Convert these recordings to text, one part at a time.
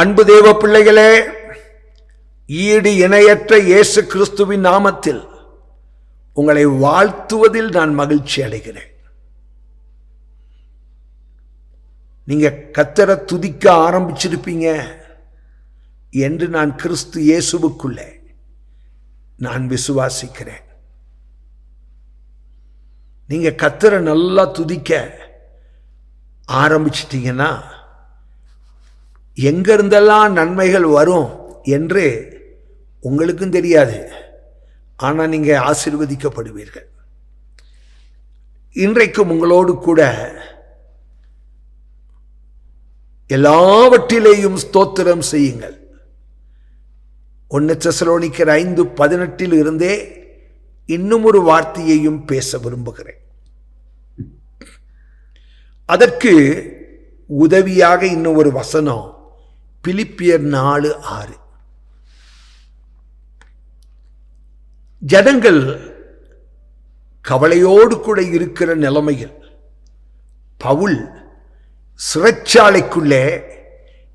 அன்பு தேவ பிள்ளைகளே ஈடு இணையற்ற இயேசு கிறிஸ்துவின் நாமத்தில் உங்களை வாழ்த்துவதில் நான் மகிழ்ச்சி அடைகிறேன். நீங்க கத்தரை துதிக்க ஆரம்பிச்சிருப்பீங்க என்று நான் கிறிஸ்து இயேசுவுக்குள்ளே நான் விசுவாசிக்கிறேன். நீங்க கத்தரை நல்லா துதிக்க ஆரம்பிச்சிட்டீங்கன்னா எங்கேருந்தெல்லாம் நன்மைகள் வரும் என்று உங்களுக்கும் தெரியாது. ஆனால் நீங்கள் ஆசிர்வதிக்கப்படுவீர்கள். இன்றைக்கும் உங்களோடு கூட எல்லாவற்றிலேயும் ஸ்தோத்திரம் செய்யுங்கள். ஒன்று செசலோனிக்கர் ஐந்து பதினெட்டில் இருந்தே இன்னும் ஒரு வார்த்தையையும் பேச விரும்புகிறேன். அதற்கு உதவியாக இன்னும் ஒரு வசனம் பிலிப்பியர் நாலு ஆறு. ஜனங்கள் கவலையோடு கூட இருக்கிற நிலைமையில் பவுல் சிறைச்சாலைக்குள்ளே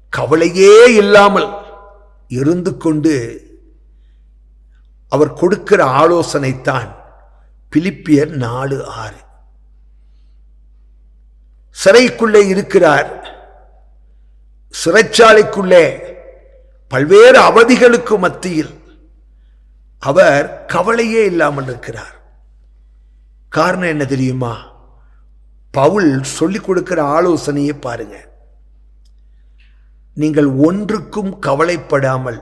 கவலையே இல்லாமல் இருந்து கொண்டு அவர் கொடுக்கிற ஆலோசனைத்தான் பிலிப்பியர் நாலு ஆறு. சிறைக்குள்ளே இருக்கிறார். சிறைச்சாலைக்குள்ளே பல்வேறு அவதிகளுக்கு மத்தியில் அவர் கவலையே இல்லாமல் இருக்கிறார் காரணம் என்ன தெரியுமா? பவுல் சொல்லிக் கொடுக்கிற ஆலோசனையை பாருங்க. நீங்கள் ஒன்றுக்கும் கவலைப்படாமல்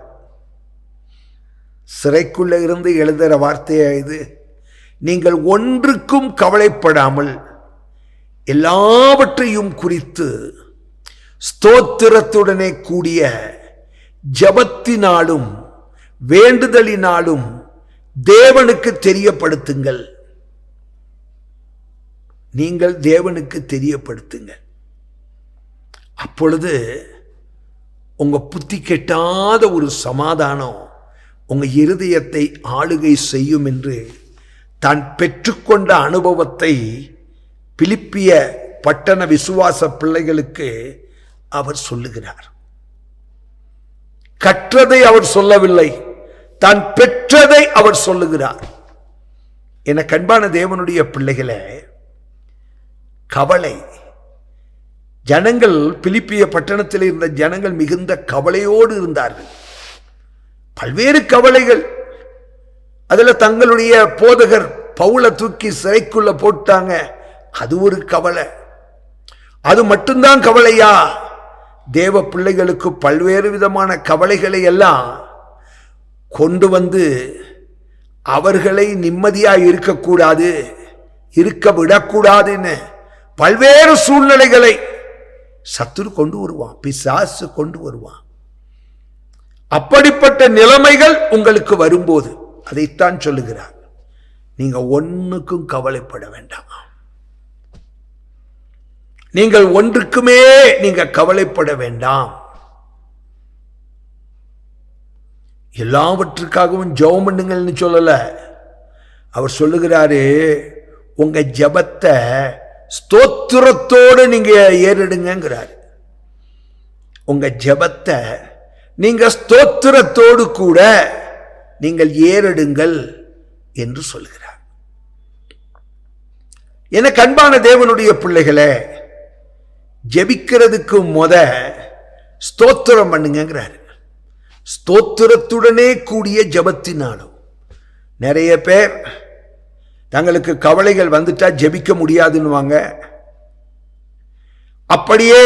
சிறைக்குள்ள இருந்து எழுதுகிற வார்த்தையா இது? நீங்கள் ஒன்றுக்கும் கவலைப்படாமல் எல்லாவற்றையும் குறித்து ஸ்தோத்திரத்துடனே கூடிய ஜபத்தினாலும் வேண்டுதலினாலும் தேவனுக்கு தெரியப்படுத்துங்கள். நீங்கள் தேவனுக்கு தெரியப்படுத்துங்க அப்பொழுது உங்க புத்தி கெட்டாத ஒரு சமாதானம் உங்க இருதயத்தை ஆளுகை செய்யும் என்று தான் பெற்றுக்கொண்ட அனுபவத்தை பிலிப்பிய பட்டண விசுவாச பிள்ளைகளுக்கு அவர் சொல்லுகிறார். கற்றதை அவர் சொல்லவில்லை தான் பெற்றதை அவர் சொல்லுகிறார். என கண்பான தேவனுடைய பிள்ளைகளே கவலை. ஜனங்கள் பிலிப்பிய பட்டணத்தில் இருந்த ஜனங்கள் மிகுந்த கவலையோடு இருந்தார்கள். பல்வேறு கவலைகள். அதில் தங்களுடைய போதகர் பவுல தூக்கி சிறைக்குள்ள போட்டாங்க. அது ஒரு கவலை. அது மட்டும்தான் கவலையா? தேவ பிள்ளைகளுக்கு பல்வேறு விதமான கவலைகளை எல்லாம் கொண்டு வந்து அவர்களை நிம்மதியாக இருக்கக்கூடாது இருக்க விடக்கூடாதுன்னு பல்வேறு சூழ்நிலைகளை சத்துரு கொண்டு வருவான் பிசாசு கொண்டு வருவான். அப்படிப்பட்ட நிலைமைகள் உங்களுக்கு வரும்போது அதைத்தான் சொல்லுகிறார். நீங்க ஒன்றுக்கும் கவலைப்பட வேண்டாம். நீங்கள் ஒன்றுக்குமே நீங்க கவலைப்பட வேண்டாம். எல்லாவற்றுக்காகவும் ஜெபம் பண்ணுங்கள்னு சொல்லல. அவர் சொல்லுகிறாரு உங்க ஜபத்தை ஸ்தோத்திரத்தோடு நீங்க ஏறிடுங்கிறார் உங்க ஜபத்தை நீங்க ஸ்தோத்திரத்தோடு கூட நீங்கள் ஏறிடுங்கள் என்று சொல்கிறார் என கண்பான தேவனுடைய பிள்ளைகளே ஜெபிக்கிறதுக்கு முத ஸ்தோத்திரம் பண்ணுங்கிறாரு ஸ்தோத்திரத்துடனே கூடிய ஜபத்தினாலும் நிறைய பேர் தங்களுக்கு கவலைகள் வந்துட்டா ஜெபிக்க முடியாதுன்னுவாங்க. அப்படியே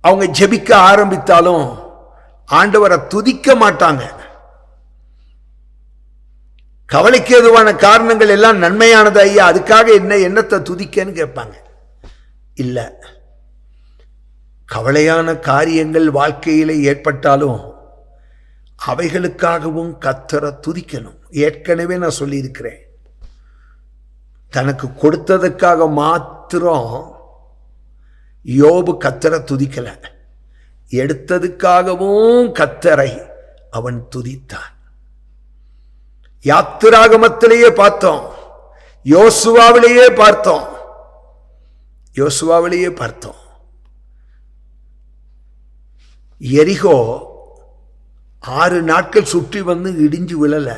அவங்க ஜெபிக்க ஆரம்பித்தாலும் ஆண்டவரை துதிக்க மாட்டாங்க. கவலைக்கு எதுவான காரணங்கள் எல்லாம் நன்மையானது ஐயா அதுக்காக என்ன என்னத்தை துதிக்கன்னு கேட்பாங்க. இல்லை. கவலையான காரியங்கள் வாழ்க்கையில் ஏற்பட்டாலும் அவைகளுக்காகவும் கத்தரை துதிக்கணும். ஏற்கனவே நான் சொல்லியிருக்கிறேன். தனக்கு கொடுத்ததுக்காக மாத்திரம் யோபு கத்தரை துதிக்கலை. எடுத்ததுக்காகவும் கத்தரை அவன் துதித்தான். யாத்திராகமத்திலேயே பார்த்தோம். யோசுவாவிலேயே பார்த்தோம். யோசுவாவிலேயே பார்த்தோம். எரிகோ ஆறு நாட்கள் சுற்றி வந்து இடிஞ்சு விழலை.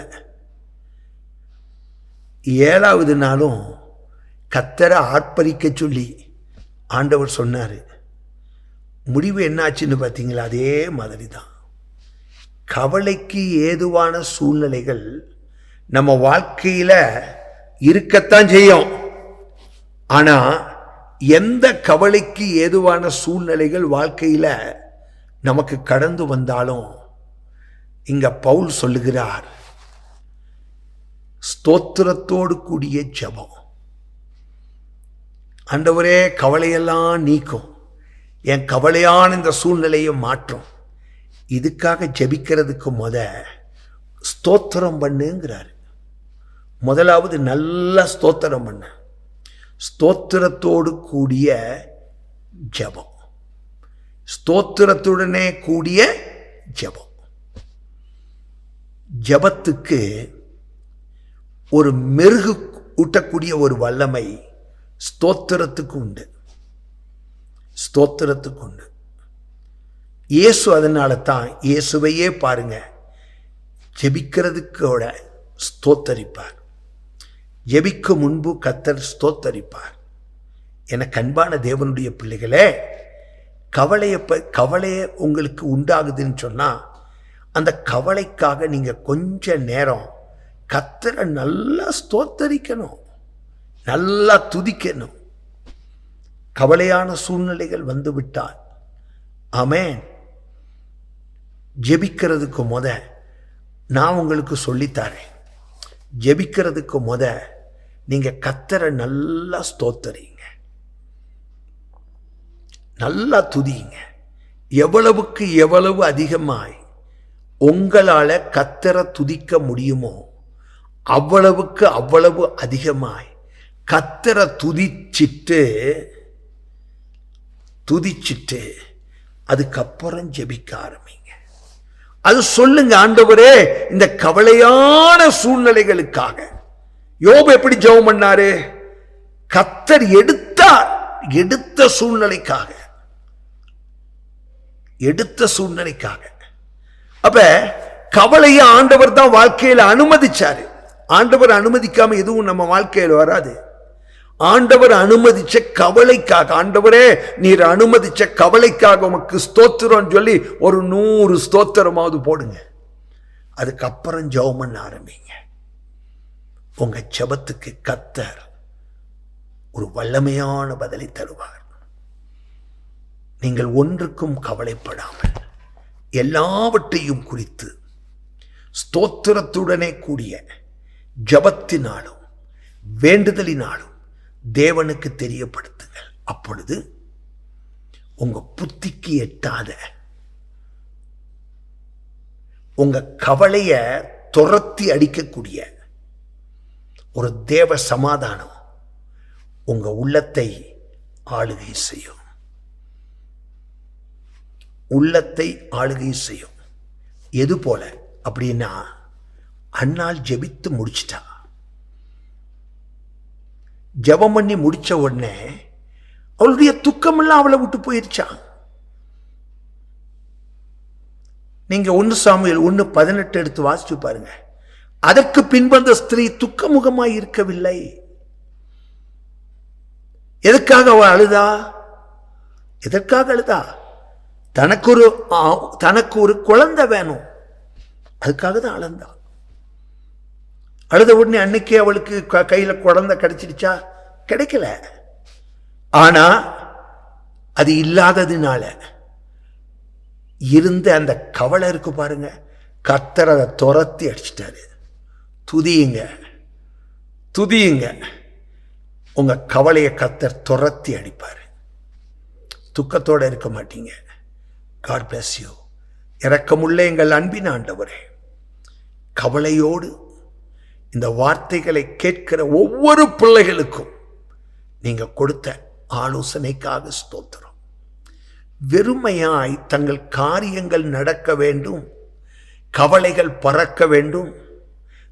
ஏழாவது நாளும் கத்தரை ஆர்ப்பரிக்க சொல்லி ஆண்டவர் சொன்னார். முடிவு என்னாச்சுன்னு பார்த்தீங்களா? அதே மாதிரி தான் கவலைக்கு ஏதுவான சூழ்நிலைகள் நம்ம வாழ்க்கையில் இருக்கத்தான் செய்யும். ஆனால் எந்த கவலைக்கு ஏதுவான சூழ்நிலைகள் வாழ்க்கையில் நமக்கு கடந்து வந்தாலும் இங்க பவுல் சொல்லுகிறார் ஸ்தோத்திரத்தோடு கூடிய ஜெபம். ஆண்டவரே கவலையெல்லாம் நீக்கும். என் கவலையான இந்த சூழ்நிலையை மாற்றும். இதுக்காக ஜெபிக்கிறதுக்கு முத ஸ்தோத்திரம் பண்ணுங்கிறார். முதலாவது நல்ல ஸ்தோத்திரம் பண்ண. ஸ்தோத்திரத்தோடு கூடிய ஜெபம். ஸ்தோத்திரத்துடனே கூடிய ஜெபம். ஜெபத்துக்கு ஒரு மெருகு ஊட்டக்கூடிய ஒரு வல்லமை ஸ்தோத்திரத்துக்கு உண்டு. ஸ்தோத்திரத்துக்கு உண்டு. இயேசு அதனால தான் இயேசுவையே பாருங்க ஜெபிக்கிறதுக்கோட ஸ்தோத்தரிப்பார். ஜெபிக்க முன்பு கத்தர் ஸ்தோத்தரிப்பார். என கண்பான தேவனுடைய பிள்ளைகளே கவலையை ப கவலையை உங்களுக்கு உண்டாகுதுன்னு சொன்னால் அந்த கவலைக்காக நீங்கள் கொஞ்ச நேரம் கத்தரை நல்லா ஸ்தோத்தரிக்கணும். நல்லா துதிக்கணும். கவலையான சூழ்நிலைகள் வந்து விட்டால் ஆமேன். ஜெபிக்கிறதுக்கு முத நான் உங்களுக்கு சொல்லித்தாரேன் ஜெபிக்கிறதுக்கு முத நீங்கள் கத்தரை நல்லா ஸ்தோத்தரிங்க. நல்லா துதிங்க. எவ்வளவுக்கு எவ்வளவு அதிகமாய் உங்களால் கத்தரை துதிக்க முடியுமோ அவ்வளவுக்கு அவ்வளவு அதிகமாய் கத்தரை துதிச்சிட்டு துதிச்சிட்டு அதுக்கப்புறம் ஜெபிக்க ஆரம்பிங்க. அது சொல்லுங்க ஆண்டவரே இந்த கவலையான சூழ்நிலைகளுக்காக. யோபு எப்படி ஜெபம் பண்ணாரு? கத்தர் எடுத்தார் எடுத்த சூழ்நிலைக்காக. எடுத்த சூழ்நிலைக்காக. அப்ப கவலையை ஆண்டவர் தான் வாழ்க்கையில் அனுமதிச்சாரு. ஆண்டவர் அனுமதிக்காம எதுவும் நம்ம வாழ்க்கையில் வராது. ஆண்டவர் அனுமதிச்ச கவலைக்காக ஆண்டவரே நீர் அனுமதிச்ச கவலைக்காக உமக்கு ஸ்தோத்திரம் சொல்லி ஒரு நூறு ஸ்தோத்திரமாவது போடுங்க. அதுக்கப்புறம் ஜெபம் பண்ண ஆரம்பிங்க. உங்க ஜெபத்துக்கு கத்தர் ஒரு வல்லமையான பதிலை தருவார். நீங்கள் ஒன்றுக்கும் கவலைப்படாமல் எல்லாவற்றையும் குறித்து ஸ்தோத்திரத்துடனே கூடிய ஜபத்தினாலும் வேண்டுதலினாலும் தேவனுக்கு தெரியப்படுத்துங்கள். அப்பொழுது உங்க புத்திக்கு எட்டாத உங்க கவலைய துரத்தி அடிக்கக்கூடிய ஒரு தேவ சமாதானம் உங்க உள்ளத்தை ஆளுகை செய்யும். உள்ளத்தை ஆளுகை செய்யும். எது போல? அப்படின்னா அண்ணால் ஜெபித்து முடிச்சிட்டா. ஜெபம் பண்ணி முடிச்ச உடனே அவளுடைய துக்கமெல்லாம் அவளை விட்டு போயிருச்சான் நீங்கள் ஒன்று சாமியல் ஒன்று பதினெட்டு எடுத்து வாசிச்சு பாருங்க. அதற்கு பின்பந்த ஸ்திரீ துக்கமுகமாய் இருக்கவில்லை. எதுக்காக அவள் அழுதா? எதற்காக அழுதா? தனக்கு ஒரு ஆ, தனக்கு ஒரு குழந்தை வேணும். அதுக்காக தான் அழுந்தா. அழுத உடனே அன்னைக்கே அவளுக்கு க- குழந்தை கிடைச்சிடுச்சா? கிடைக்கல. ஆனா அது இல்லாததுனால இருந்த அந்த கவலை இருக்கு பாருங்க. கத்தர் அதை துரத்தி அடிச்சிட்டாரு. துதியுங்க. துதியுங்க. உங்க கவலையை கத்தர் துரத்தி அடிப்பார். துக்கத்தோட இருக்க மாட்டீங்க. காட் பிளஸ் யூ இறக்கமுள்ள எங்கள் அன்பின் ஆண்டவரே கவலையோடு இந்த வார்த்தைகளை கேட்கிற ஒவ்வொரு பிள்ளைகளுக்கும் நீங்க கொடுத்த ஆலோசனைக்காக ஸ்தோத்திரம். வெறுமையாய் தங்கள் காரியங்கள் நடக்க வேண்டும் கவலைகள் பறக்க வேண்டும்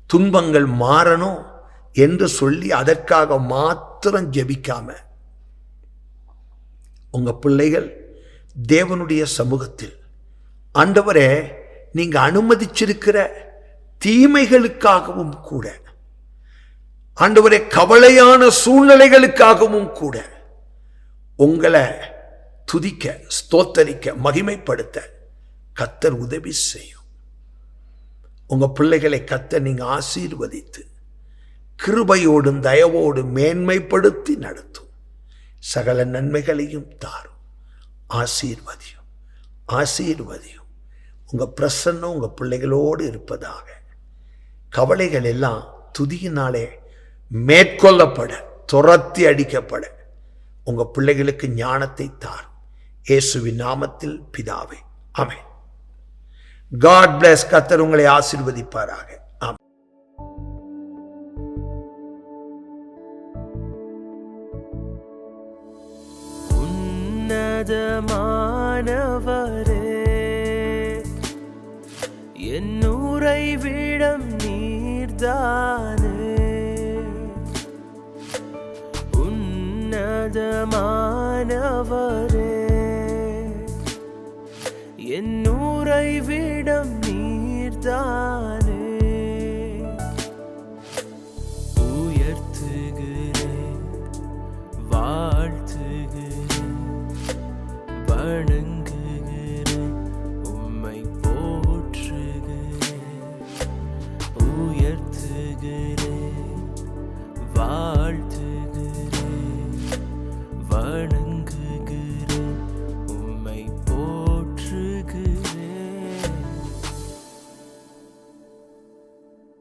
துன்பங்கள் மாறணும் என்று சொல்லி அதற்காக மாத்திரம் ஜெபிக்காம உங்க பிள்ளைகள் தேவனுடைய சமூகத்தில் ஆண்டவரே நீங்க அனுமதிச்சிருக்கிற தீமைகளுக்காகவும் கூட ஆண்டவரே கவலையான சூழ்நிலைகளுக்காகவும் கூட உங்களை துதிக்க ஸ்தோத்தரிக்க மகிமைப்படுத்த கத்தர் உதவி செய்யும். உங்க பிள்ளைகளை கத்த நீங்க ஆசீர்வதித்து கிருபையோடும் தயவோடும் மேன்மைப்படுத்தி நடத்தும். சகல நன்மைகளையும் தாரும். ஆசீர்வதியும் ஆசீர்வதியும். உங்க பிரசன்னம் உங்க பிள்ளைகளோடு இருப்பதாக. கவலைகள் எல்லாம் துதியினாலே மேற்கொள்ளப்பட துரத்தி அடிக்கப்பட உங்க பிள்ளைகளுக்கு ஞானத்தை தார். இயேசுவின் நாமத்தில் பிதாவே ஆமென். காட் பிளஸ் கத்தர் உங்களை ஆசிர்வதிப்பாராக. ஆமென். உன்னதமானவரே என் விடம் நீர்தான். உன்னதமானவரே என் விடம் நீர்தானே உயர்த்துகிறேன் வாழ்த்துகிறேன் வணங்க